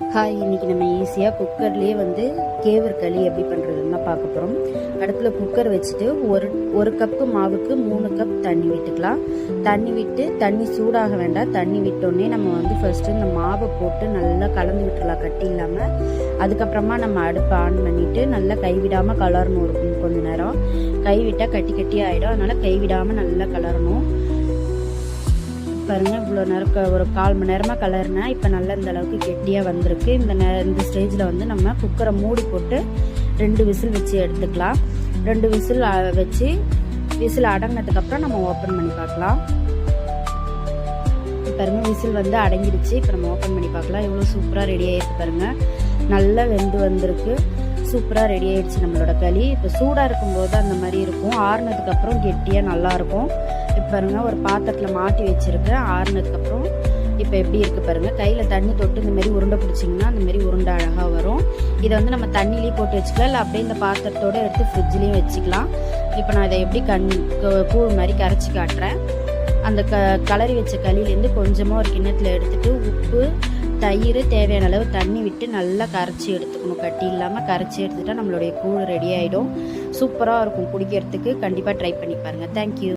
Hi இன்னைக்கு நம்ம ஈஸியாக குக்கர்லேயே வந்து கேவர் களி எப்படி பண்ணுறதுன்னா பார்க்க போகிறோம் அடுப்பில் குக்கர் வச்சுட்டு ஒரு ஒரு கப்பு மாவுக்கு மூணு கப் தண்ணி விட்டுக்கலாம். தண்ணி விட்டு தண்ணி சூடாக வேண்டாம். தண்ணி விட்டோடனே நம்ம வந்து ஃபஸ்ட்டு இந்த மாவை போட்டு நல்லா கலந்து விட்டுடலாம் கட்டி இல்லாமல் அதுக்கப்புறமா நம்ம அடுப்பை ஆன் பண்ணிவிட்டு நல்லா கைவிடாமல் கலரணும் இருக்கும் கொஞ்ச நேரம். கைவிட்டால் கட்டி கட்டி ஆகிடும் அதனால் கைவிடாமல் நல்லா கலரணும். பாருங்க இவ்வளோ நேரம் ஒரு கால் மணி நேரமாக கலர்னா இப்போ நல்லா இந்த அளவுக்கு கெட்டியாக வந்திருக்கு. இந்த நே இந்த ஸ்டேஜில் வந்து நம்ம குக்கரை மூடி போட்டு ரெண்டு விசில் வச்சு எடுத்துக்கலாம். ரெண்டு விசில் வச்சு விசில் அடங்கினதுக்கப்புறம் நம்ம ஓப்பன் பண்ணி பார்க்கலாம். பாருங்க விசில் வந்து அடங்கிடுச்சு. இப்போ நம்ம ஓப்பன் பண்ணி பார்க்கலாம். எவ்வளோ சூப்பராக ரெடி ஆகிடுச்சு பாருங்கள் நல்லா வெந்து வந்திருக்கு. சூப்பராக ரெடி ஆகிடுச்சு நம்மளோட களி. இப்போ சூடாக இருக்கும்போது அந்த மாதிரி இருக்கும். ஆறுனதுக்கப்புறம் கெட்டியாக நல்லாயிருக்கும் இப்போ பாருங்கள் ஒரு பாத்திரத்தில் மாட்டி வச்சுருக்கேன் ஆறுனதுக்கப்புறம் இப்போ எப்படி இருக்குது பாருங்கள் கையில் தண்ணி தொட்டு இந்த மாதிரி உருண்டை பிடிச்சிங்கன்னா அந்த மாதிரி உருண்டை அழகாக வரும். இதை வந்து நம்ம தண்ணிலேயே போட்டு வச்சுக்கலாம் இல்லை அப்படியே இந்த பாத்திரத்தோட எடுத்து ஃப்ரிட்ஜ்லேயும் வச்சுக்கலாம். இப்போ நான் இதை எப்படி கண் கூழ் மாதிரி கரைச்சி காட்டுறேன். அந்த க கலரி வச்ச களியிலேருந்து கொஞ்சமாக ஒரு கிண்ணத்தில் எடுத்துகிட்டு உப்பு தயிர் தேவையான அளவு தண்ணி விட்டு நல்லா கரைச்சி எடுத்துக்கணும். கட்டி இல்லாமல் கரைச்சி எடுத்துட்டால் நம்மளுடைய கூழ் ரெடி ஆகிடும் சூப்பராக இருக்கும் குடிக்கிறதுக்கு. கண்டிப்பாக ட்ரை பண்ணி பாருங்கள் தேங்க்யூ